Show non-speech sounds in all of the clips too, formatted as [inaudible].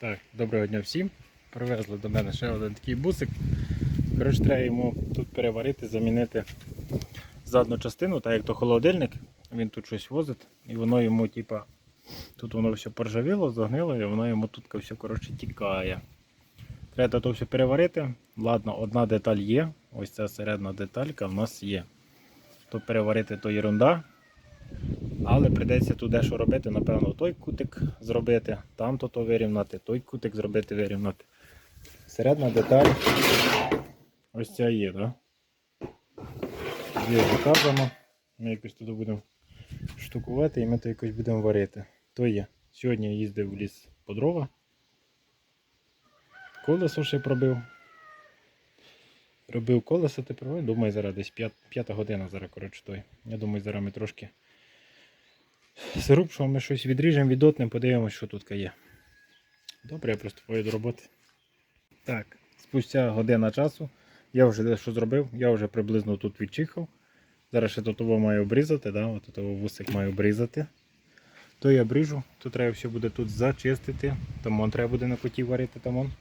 Так, доброго дня всім. Привезли до мене ще один такий бусик. Коротше, треба йому тут переварити, замінити задну частину, так як то холодильник, він тут щось возить, і воно йому, типа, тут воно все поржавіло, загнило, і воно йому тут все коротше, тікає. Треба то все переварити. Ладно, одна деталь є. Ось ця середня деталька в нас є. То переварити то ерунда. Але прийдеться тут дещо робити, напевно, той кутик зробити, там то то вирівняти, той кутик зробити, вирівняти. Середня деталь ось ця є, так? Є заказано. Ми якось туди будемо штукувати і ми то якось будемо варити. То є. Сьогодні їздив в ліс по дрова. Колесо ще пробив. Пробив колесо тепер, думаю, зараз десь 5, 5 година зараз, коротше, той. Я думаю, зараз ми трошки Сируп, що ми щось відріжемо, відотнемо, подивимося, що тут є. Добре, я приступаю до роботи. Так, спустя година часу я вже дещо зробив, я вже приблизно тут відчихав. Зараз ще тут маю обрізати, да? от того вусик маю обрізати. То я обріжу, то треба все буде тут зачистити. Там он треба буде на коті варити. Там.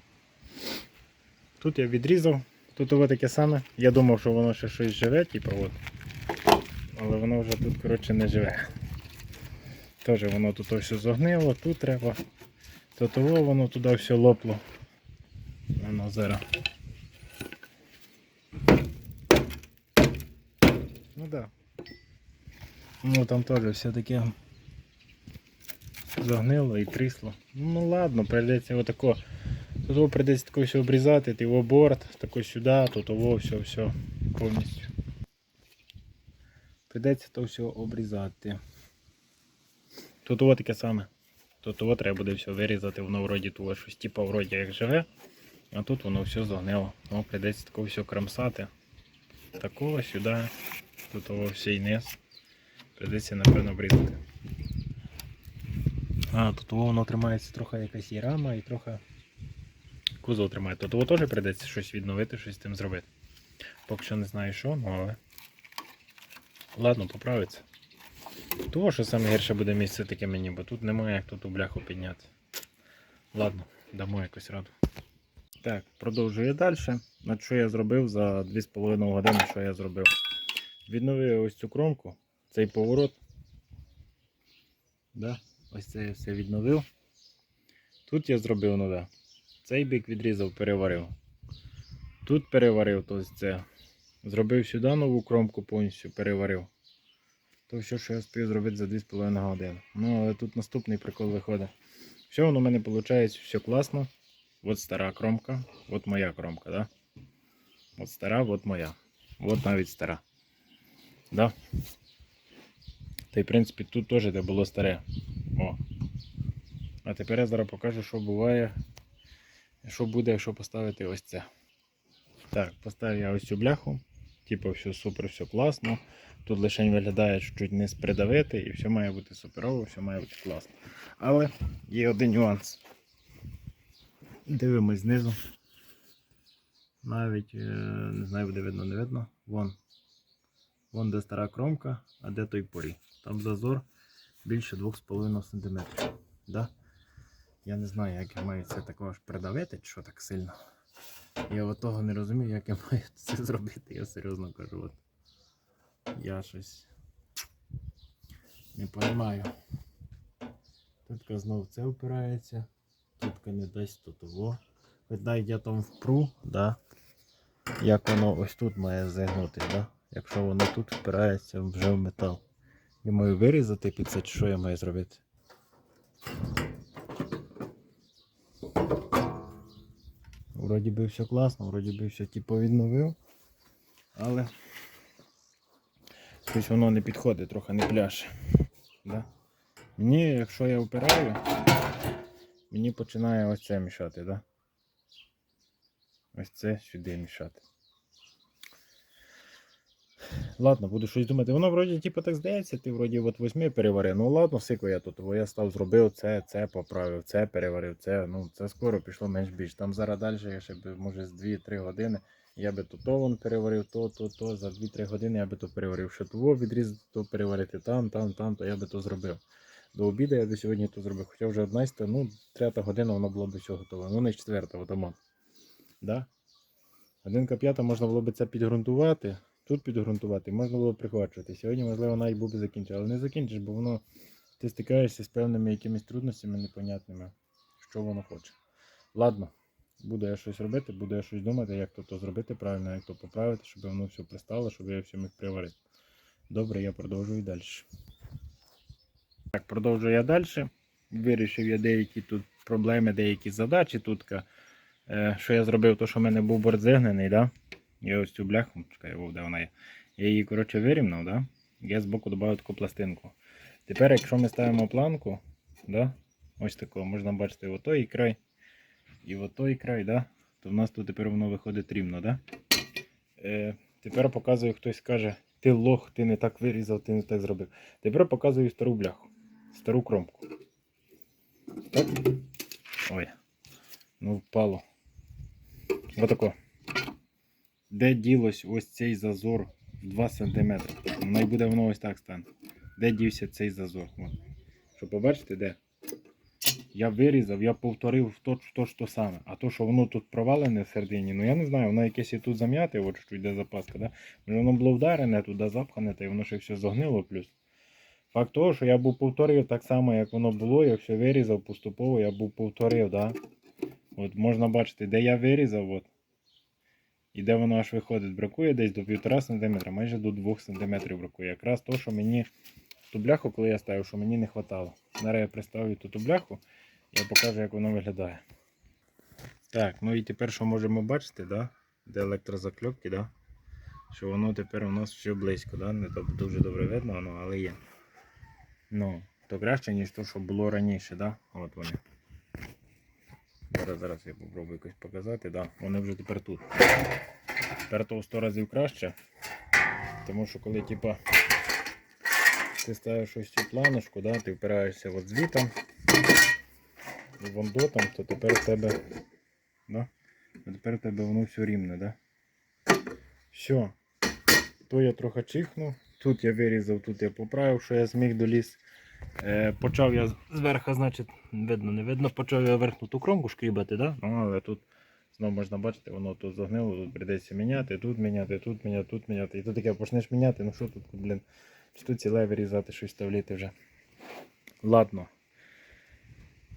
Тут я відрізав, тут ось таке саме. Я думав, що воно ще щось живе, типу, от. але воно вже тут коротше, не живе. Теж воно тут все загнило, тут треба. То того воно туди все лопло. Воно зараз. Ну да. Ну там теж все таке загнило і трісло. Ну ладно, прийдеться отако. Тут прийдеться тако все обрізати, ти в борт, тако сюди, тут того все, все повністю. Прийдеться то все обрізати. Тут ось таке саме. Тут ось треба буде все вирізати, воно вроді тут щось типу вроді як живе, а тут воно все загнило. Ну, прийдеться такого все крамсати. Такого сюди, тут того всій низ. Прийдеться напевно обрізати. А, тут воно тримається трохи якась і рама і трохи кузов тримає. Тут того теж прийдеться щось відновити, щось з тим зробити. Поки що не знаю що, ну але. Ладно, поправиться. Того, що саме гірше буде місце таке мені, бо тут немає як тут у бляху підняти. Ладно, дамо якось раду. Так, продовжую далі. На що я зробив за 2,5 години, що я зробив? Відновив ось цю кромку, цей поворот. Да? Ось це я все відновив. Тут я зробив нове. Цей бік відрізав, переварив. Тут переварив, то ось це. Зробив сюди нову кромку повністю переварив. То все, що я встиг зробити за 2,5 години. Ну, але тут наступний прикол виходить. Все воно в мене виходить, все класно. От стара кромка, от моя кромка, да? От стара, от моя. От навіть стара. Да? Та й в принципі тут теж де було старе. О. А тепер я зараз покажу, що буває, що буде, якщо поставити ось це. Так, поставив я ось цю бляху. Типу, все супер, все класно. Тут лише виглядає чуть не придавити і все має бути суперово, все має бути класно. Але є один нюанс. Дивимось знизу. Навіть е, не знаю, буде видно, не видно. Вон. Вон де стара кромка, а де той порі. Там зазор більше 2,5 см. Да? Я не знаю, як я маю це також придавити, чи що так сильно. Я от того не розумію, як я маю [laughs] це зробити, я серйозно кажу. От. Я щось не розумію. Тут знову це впирається, тут не дасть тут того. Навіть я там впру, да? як воно ось тут має загнути, да? якщо воно тут впирається вже в метал. Я маю вирізати під це, чи що я маю зробити? Вроді би все класно, вроді би все типу відновив, але щось воно не підходить, трохи не пляше. Да? Мені, якщо я впираю, мені починає ось це мішати, да? Ось це сюди мішати. Ладно, буду щось думати. Воно вроді типу, так здається, ти вроді от восьми переварив. Ну ладно, сику я тут, я став зробив це, це поправив, це переварив, це. Ну, це скоро пішло менш більш. Там зараз далі я ще б, може з 2-3 години. Я би то то вон переварив, то, то, то, за 2-3 години я би то переварив. Ще того відрізати, то переварити там, там, там, то я би то зробив. До обіду я до сьогодні то зробив. Хоча вже 11, ну, третя година воно було б все готове. Ну, не четверта, отамо. Да? Годинка п'ята можна було б це підґрунтувати, тут підґрунтувати, можна було прихвачувати. Сьогодні, можливо, навіть був би закінчив, але не закінчиш, бо воно ти стикаєшся з певними якимись трудностями непонятними, що воно хоче. Ладно, буду я щось робити, буду я щось думати, як то, зробити правильно, як то поправити, щоб воно все пристало, щоб я все міг приварити. Добре, я продовжую далі. Так, продовжую я далі. Вирішив я деякі тут проблеми, деякі задачі тут. Е, що я зробив, то що в мене був борт зігнений? Я ось цю бляху, чекай, о, де вона є. Я її, коротше, вирівняв, да? Я збоку додав таку пластинку. Тепер, якщо ми ставимо планку, да? ось тако, можна бачити отой край і отой край, да? то в нас тут тепер воно виходить рівно. Да? Е, тепер показую, хтось скаже, ти лох, ти не так вирізав, ти не так зробив. Тепер показую стару бляху, стару кромку. Так? Ой, ну впало. Отако. Де ділось ось цей зазор в 2 см? Най буде воно ось так стане. Де дівся цей зазор? От. Щоб побачите, де? Я вирізав, я повторив то, то то саме. А то, що воно тут провалене всередині, ну я не знаю, воно якесь і тут зам'яте, от що йде запаска, да? Воно було вдарене, туди запхане, та й воно ще все зогнило плюс. Факт того, що я був повторив так само, як воно було, я все вирізав поступово, я був повторив, да? От можна бачити, де я вирізав, от. І де воно аж виходить, бракує десь до 1,5 см, майже до 2 см бракує. Якраз то, що мені ту бляху, коли я ставив, що мені не вистачало. Зараз я приставлю ту бляху, я покажу, як воно виглядає. Так, ну і тепер що можемо бачити, да? де електрозакльопки, да? що воно тепер у нас все близько, да? не доб- дуже добре видно, але є. Ну, то краще, ніж то, що було раніше, да? От вони. Зараз, зараз я попробую якось показати. Да, вони вже тепер тут. Тепер то в 100 разів краще. Тому що коли типа, ти ставиш ось цю планочку, да, ти впираєшся от звітом і вондотом, то тепер в тебе. Да? Тепер в тебе воно все рівне, да? Все. То я трохи чихнув. Тут я вирізав, тут я поправив, що я зміг доліз. Е, почав я зверху, значить, видно, не видно, почав я верхню ту кромку шкрібати, да? ну, але тут знову можна бачити, воно тут загнило, тут прийдеться міняти, тут міняти, тут міняти, тут міняти. І тут таке почнеш міняти, ну що тут, блін, чи тут ціле вирізати, щось ставліти вже. Ладно.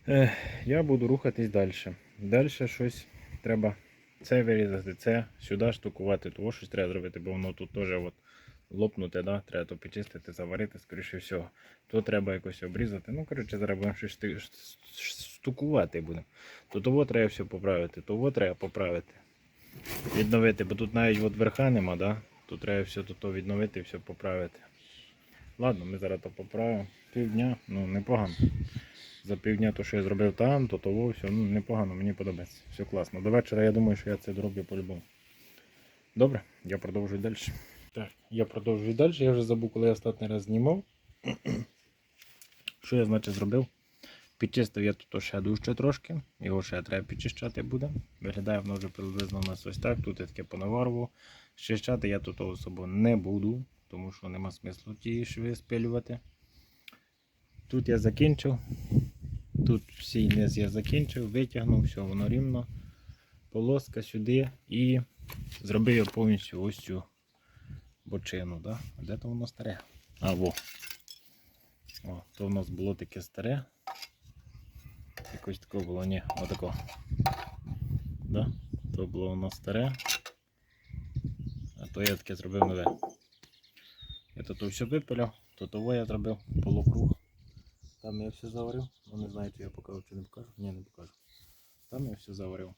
Е, я буду рухатись далі. Далі щось треба це вирізати, це сюди штукувати, того щось треба зробити, бо воно тут теж от лопнути, да? треба то почистити, заварити, скоріше всього. То треба якось обрізати. Ну, коротше, зараз будемо щось штукувати будемо. То того треба все поправити, того треба поправити. Відновити, бо тут навіть от верха нема, да? тут треба все тут то відновити, все поправити. Ладно, ми зараз то поправимо. Півдня, ну непогано. За півдня то, що я зробив там, то того, все, ну непогано, мені подобається. Все класно. До вечора я думаю, що я це дороблю по-любому. Добре, я продовжую далі. Так, я продовжую далі. Я вже забув, коли я останній раз знімав. Що я, значить, зробив? Підчистив я тут ще дужче трошки, його ще треба підчищати буде. Виглядає воно вже приблизно у нас ось так. Тут я таке понаварвав. Щищати я тут особо не буду, тому що нема смислу ті шви спилювати. Тут я закінчив. Тут всій низ я закінчив, витягнув, все воно рівно. Полоска сюди і зробив я повністю ось цю бочину. Да? А Де то воно старе? А, во. О, то в нас було таке старе. Якось такого було, ні, отако. Да? То було нас старе. А то я таке зробив нове. Я тут все випиляв, то того я зробив полукруг. Там я все заварив. Ну не знаю, чи я покажу, чи не покажу. Ні, не покажу. Там я все заварив.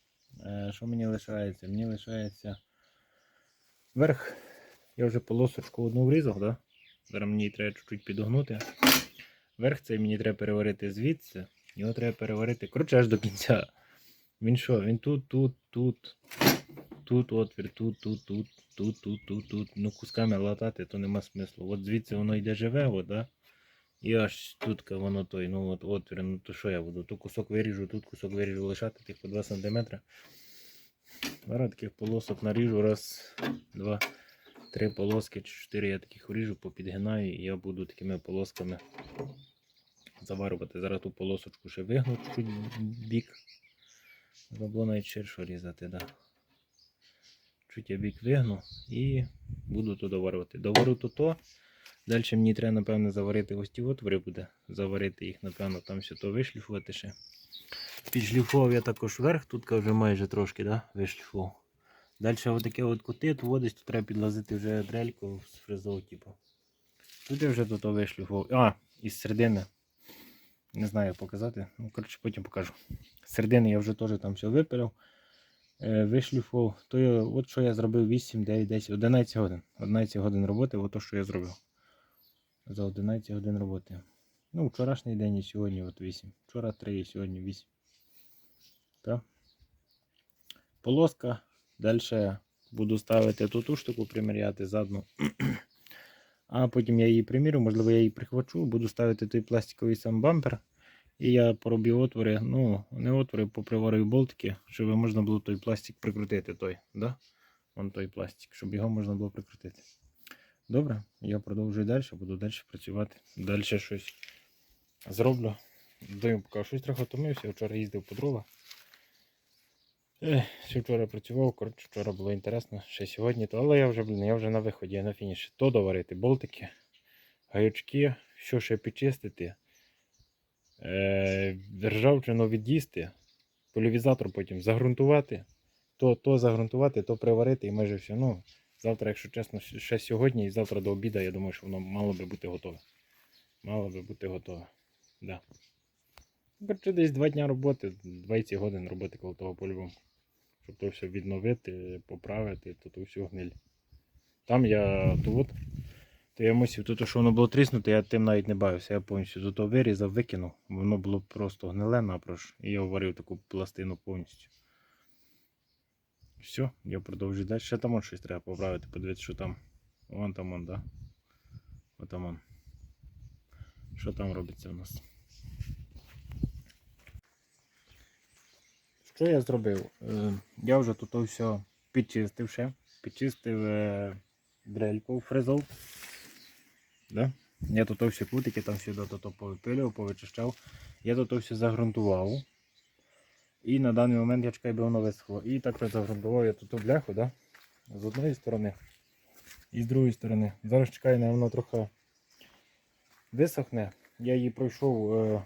Е, що мені лишається? Мені лишається верх. Я вже полосочку одну врізав, да? Зараз мені треба чуть-чуть підогнути. Верх цей мені треба переварити звідси. Його треба переварити. Коротше, аж до кінця. Він що? Він тут, тут, тут, тут отвір, тут, тут, тут, тут, тут, тут, тут. Ну, кусками латати, то нема смислу. От звідси воно йде живе, от, да? І аж тут воно той, ну от отвір, ну то що я буду? Тут кусок виріжу, тут кусок виріжу лишати тих по 2 см. Зараз таких полосок наріжу. Раз, два, три полоски, чи чотири я таких вріжу, попідгинаю, і я буду такими полосками заварювати. Зараз ту полосочку ще вигну чуть бік. Треба навіть ширше різати, да. Чуть я бік вигну і буду то доварювати. Доварю то то. Далі мені треба, напевно, заварити ось ті отвори буде. Заварити їх, напевно, там все то вишліфувати ще. Підшліфував я також верх, тут вже майже трошки да, вишліфував. Далі отаке от кути, водись, то треба підлазити вже дрельку з фрезов, типу. Тут я вже тут вишліфував. А, із середини. Не знаю як показати. Ну, коротше, потім покажу. З середини я вже теж там все випилив. Е, вишліфував. То я, от що я зробив 8, 9, 10, 11 годин. 11 годин роботи, от то, що я зробив. За 11 годин роботи. Ну, вчорашній день і сьогодні от 8. Вчора 3 і сьогодні 8. Так. Полоска. Далі буду ставити ту ту штуку, приміряти задну. А потім я її примірю, можливо, я її прихвачу, буду ставити той пластиковий сам бампер. І я пороблю отвори, ну, не отвори, поприварюю болтики, щоб можна було той пластик прикрутити. той, да? Вон той пластик, щоб його можна було прикрутити. Добре, я продовжую далі, буду далі працювати. Далі щось зроблю. Даю поки щось трохи втомився, вчора їздив по дрова. Ще вчора працював, коротше, вчора було інтересно, ще сьогодні, то, але я вже, блін, я вже на виході, я на фініші. То доварити болтики, гаючки, що ще підчистити, е, ржавчину від'їсти, полівізатор потім загрунтувати, то, то загрунтувати, то приварити і майже все. Ну, завтра, якщо чесно, ще сьогодні і завтра до обіду, я думаю, що воно мало би бути готове. Мало би бути готове. Да. Коротше, десь два дня роботи, 20 годин роботи коло того по-любому. Щоб то все відновити, поправити, то ту всю гниль. Там я тут, то я мусив, тут, що воно було тріснуте, я тим навіть не бавився. Я повністю тут то вирізав, викинув. Воно було просто гниле напрош. І я варив таку пластину повністю. Все, я продовжую далі. Ще там он щось треба поправити, подивитися, що там. Вон там он, да? Отам он. Що там робиться у нас? Що я зробив? Е, Я вже тут все підчистив ще. Підчистив е, дрельку фрезов. Да? Я тут всі кутики, там тут повипилював, повичищав. Я тут все загрунтував. І на даний момент я чекаю, би воно висохло. І також загрунтував я тут бляху, да? з одної сторони і з другої сторони. Зараз чекаю, на воно трохи висохне. Я її пройшов.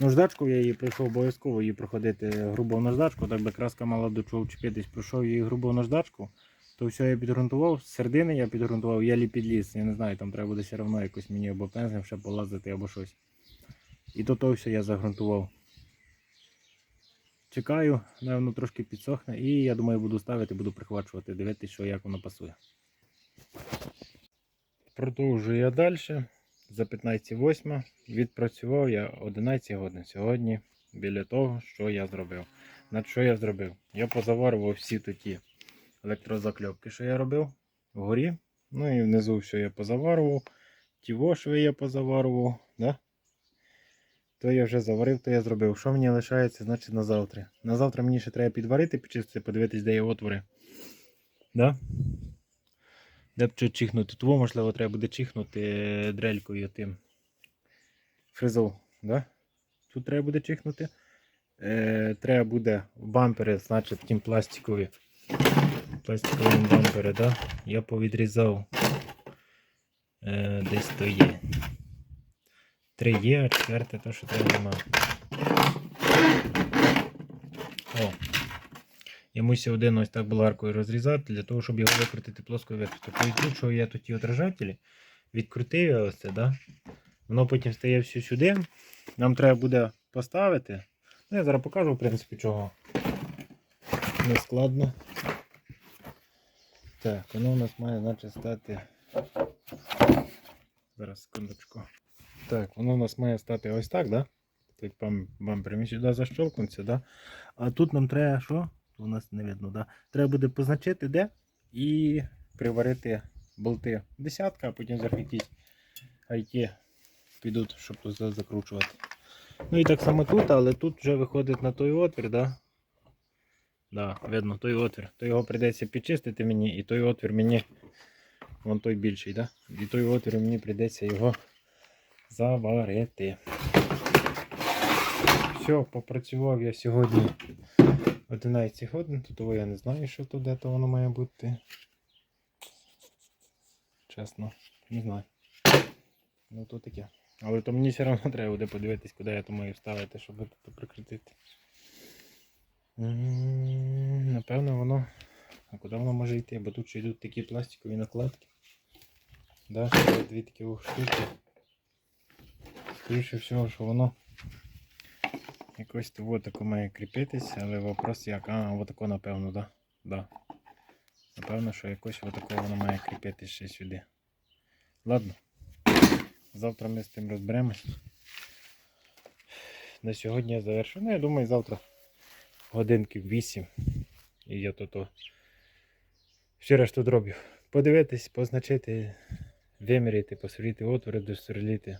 Наждачку я її пройшов обов'язково її проходити грубо наждачку, так би краска мала до чого вчепитись. Пройшов її грубо наждачку, то все я підґрунтував, з середини я підґрунтував, я підліз. Я не знаю, там треба буде все одно якось мені або пензлем ще полазити, або щось. І то то все я загрунтував. Чекаю, воно трошки підсохне, і я думаю, буду ставити, буду прихвачувати, дивитися, як воно пасує. Продовжую я далі. За 15.08 відпрацював я 11 годин сьогодні біля того, що я зробив. На що я зробив? Я позаварював всі ті електрозакльопки, що я робив вгорі. Ну і внизу все я позаварював. Ті вошви я позаварював. Да? То я вже заварив, то я зробив. Що мені лишається, значить на завтра. На завтра мені ще треба підварити, підчистити, подивитись, де є отвори. Да? Де б чихнути. Того, можливо, треба буде чихнути е, дрелькою тим фрезов. Да? Тут треба буде чихнути. Е, треба буде бампери, значить тим пластикові. Пластикові бампери, да? Я повідрізав. Е, десь то є. Три є, а четверте то, що треба нема. О. Я один ось так болгаркою розрізати, для того, щоб його викрутити плоскою. Тобто що я тут ті отражателі, відкрутив ось це, да? воно потім стає все сюди. Нам треба буде поставити. Ну, я зараз покажу, в принципі, чого. Не складно. Так, воно у нас має значить стати. Зараз секундочку. Так, воно у нас має стати ось так, да? Так, бам, бампер. Він сюди защелкнеться, да? А тут нам треба що? У нас не видно, да? Треба буде позначити де і приварити болти. Десятка, а потім захотіть гайки підуть, щоб тут закручувати. Ну і так само тут, але тут вже виходить на той отвір, да? Да, видно, той отвір. То його прийдеться підчистити мені, і той отвір мені, вон той більший, да? І той отвір мені прийдеться його заварити. Все, попрацював я сьогодні 11 годин, того я не знаю, що тут де то воно має бути. Чесно, не знаю. Ну то таке. Але то мені все одно [laughs] треба буде подивитись, куди я то маю вставити, щоб тут прикрутити. Напевно, воно. А куди воно може йти? Бо тут ще йдуть такі пластикові накладки. Да, дві такі штуки. Скоріше всього, що воно якось того тако має кріпитись, але вопрос як. А, отако напевно, да. да. Напевно, що якось отако воно має кріпитись ще сюди. Ладно. Завтра ми з тим розберемось. На сьогодні я завершу. Ну, я думаю, завтра годинки 8. І я то ще решту дробів. Подивитись, позначити, виміряти, посверлити отвори, досверлити,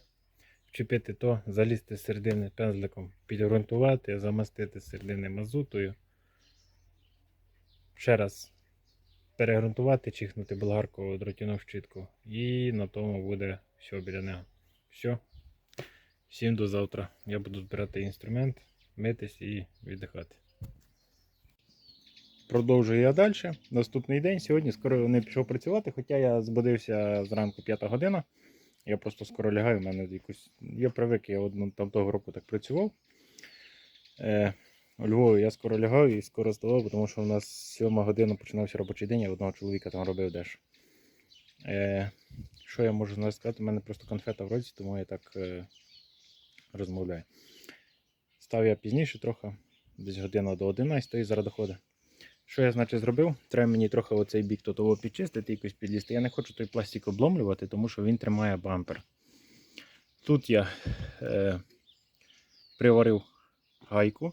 вчепити то, залізти середини пензликом, підґрунтувати, замастити середини мазутою. Ще раз перегрунтувати, чихнути болгарку дротяну щітку. І на тому буде все біля нього. Все. Всім до завтра. Я буду збирати інструмент, митись і віддихати. Продовжую я далі. Наступний день. Сьогодні скоро не пішов працювати, хоча я збудився зранку 5 година. Я просто скоро лягаю, в мене якусь. Я привик, я одну там того року так працював. Е, у Львові я скоро лягаю і скоро ставав, тому що у нас 7 година починався робочий день, я одного чоловіка там робив дещо. Е, що я можу зараз сказати? У мене просто конфета в році, тому я так е, розмовляю. Став я пізніше трохи, десь година до 11 і зараз доходить. Що я, значить, зробив? Треба мені трохи оцей бік того підчистити, якось підлізти. Я не хочу той пластик обломлювати, тому що він тримає бампер. Тут я е, приварив гайку.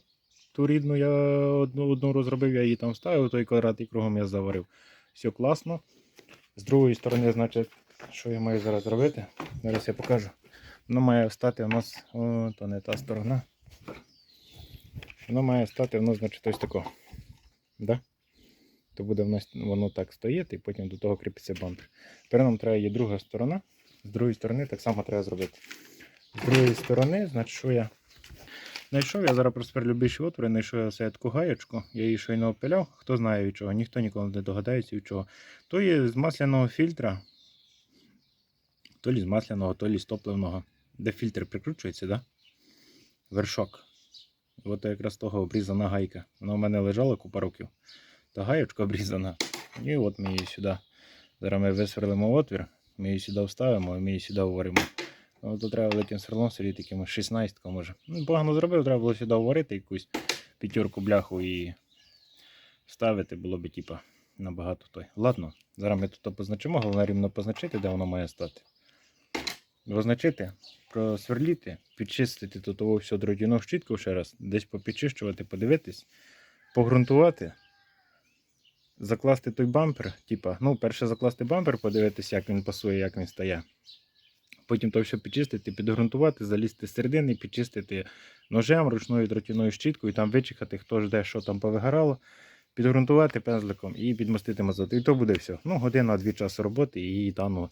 Ту рідну я одну, одну розробив, я її там вставив, той квадрат і кругом я заварив. Все класно. З другої сторони, значить, що я маю зараз зробити? Зараз я покажу. Воно має стати у нас. О, то не та сторона. Воно має стати у нас, значить, ось тако. Да? То буде в нас воно так стоїти і потім до того кріпиться бампер. Тепер нам треба є друга сторона. З другої сторони так само треба зробити. З другої сторони, значить, що я знайшов, я зараз просверлю більші отвори, знайшов я таку гаєчку, я її щойно опиляв. Хто знає від чого, ніхто ніколи не догадається від чого. То є з масляного фільтра, то лі з масляного, то лі з топливного, де фільтр прикручується, да? вершок. От якраз того обрізана гайка. Вона в мене лежала купа років. Та гаєчка обрізана. І от ми її сюди. Зараз ми висверлимо отвір, ми її сюди вставимо і ми її сюди вваримо. Ну, то треба великим сверлом сидіти, якимось 16 може. Ну, погано зробив, треба було сюди вварити якусь п'ятерку бляху і ставити було б типа набагато той. Ладно, зараз ми тут позначимо, головне рівно позначити, де воно має стати. Позначити, просверліти, підчистити тут всю дротяну щітку ще раз, десь попідчищувати, подивитись, погрунтувати, закласти той бампер, типа, ну, перше закласти бампер, подивитися, як він пасує, як він стає. Потім то все підчистити, підґрунтувати, залізти з середини, підчистити ножем, ручною дротяною щіткою, там вичихати, хто ж де, що там повигорало, підґрунтувати пензликом і підмастити мазут. І то буде все. Ну, година-дві часу роботи і тану.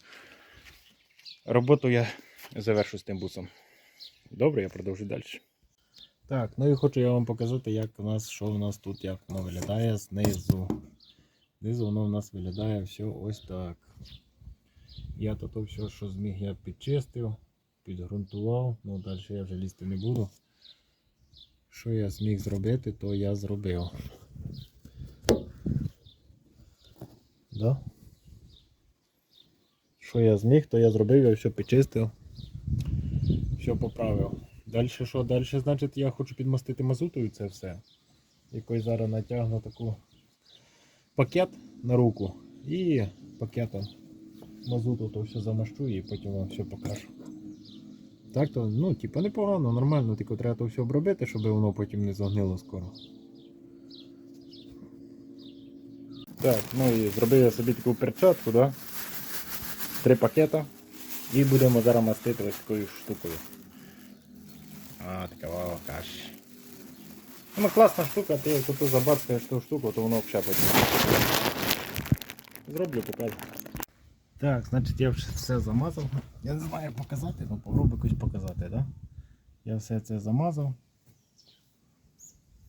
Роботу я завершу з тим бусом. Добре, я продовжу далі. Так, ну і хочу я вам показати, як у нас, що у нас тут, як воно виглядає знизу. Знизу воно у нас виглядає все ось так. Я то все, що зміг, я підчистив, підґрунтував, ну далі я вже лізти не буду. Що я зміг зробити, то я зробив. Да? Що я зміг, то я зробив, я все підчистив, все поправив. Далі що? Далі, значить, я хочу підмастити мазутою це все. Якось зараз натягну таку пакет на руку і пакетом мазуту то все замащу і потім вам все покажу. Так то, ну, типу, непогано, нормально, тільки треба то все обробити, щоб воно потім не загнило скоро. Так, ну і зробив я собі таку перчатку, да? Три пакета. І будемо зараз мастити ось такою штукою. А, така вау, каш. Ну, класна штука, ти як забацкаєш ту штуку, то воно взагалі потім. Зроблю, покажу. Так, значить я вже все замазав. Я не знаю показати, але попробую якось показати, да? Я все це замазав.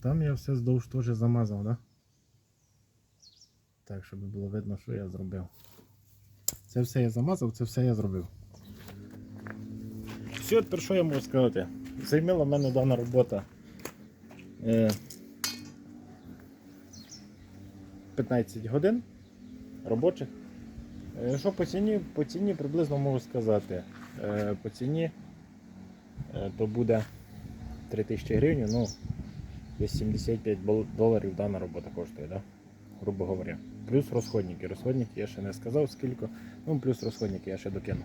Там я все здовж теж замазав, да? Так, щоб було видно, що я зробив. Це все я замазав, це все я зробив. Все, тепер що я можу сказати? Займила в мене дана робота 15 годин робочих. Е, Що по ціні? По ціні приблизно можу сказати. Е, По ціні е, то буде 3000 гривень, ну десь 75 доларів дана робота коштує, да? грубо говоря. Плюс розходники. Розходники я ще не сказав скільки, ну плюс розходники я ще докину.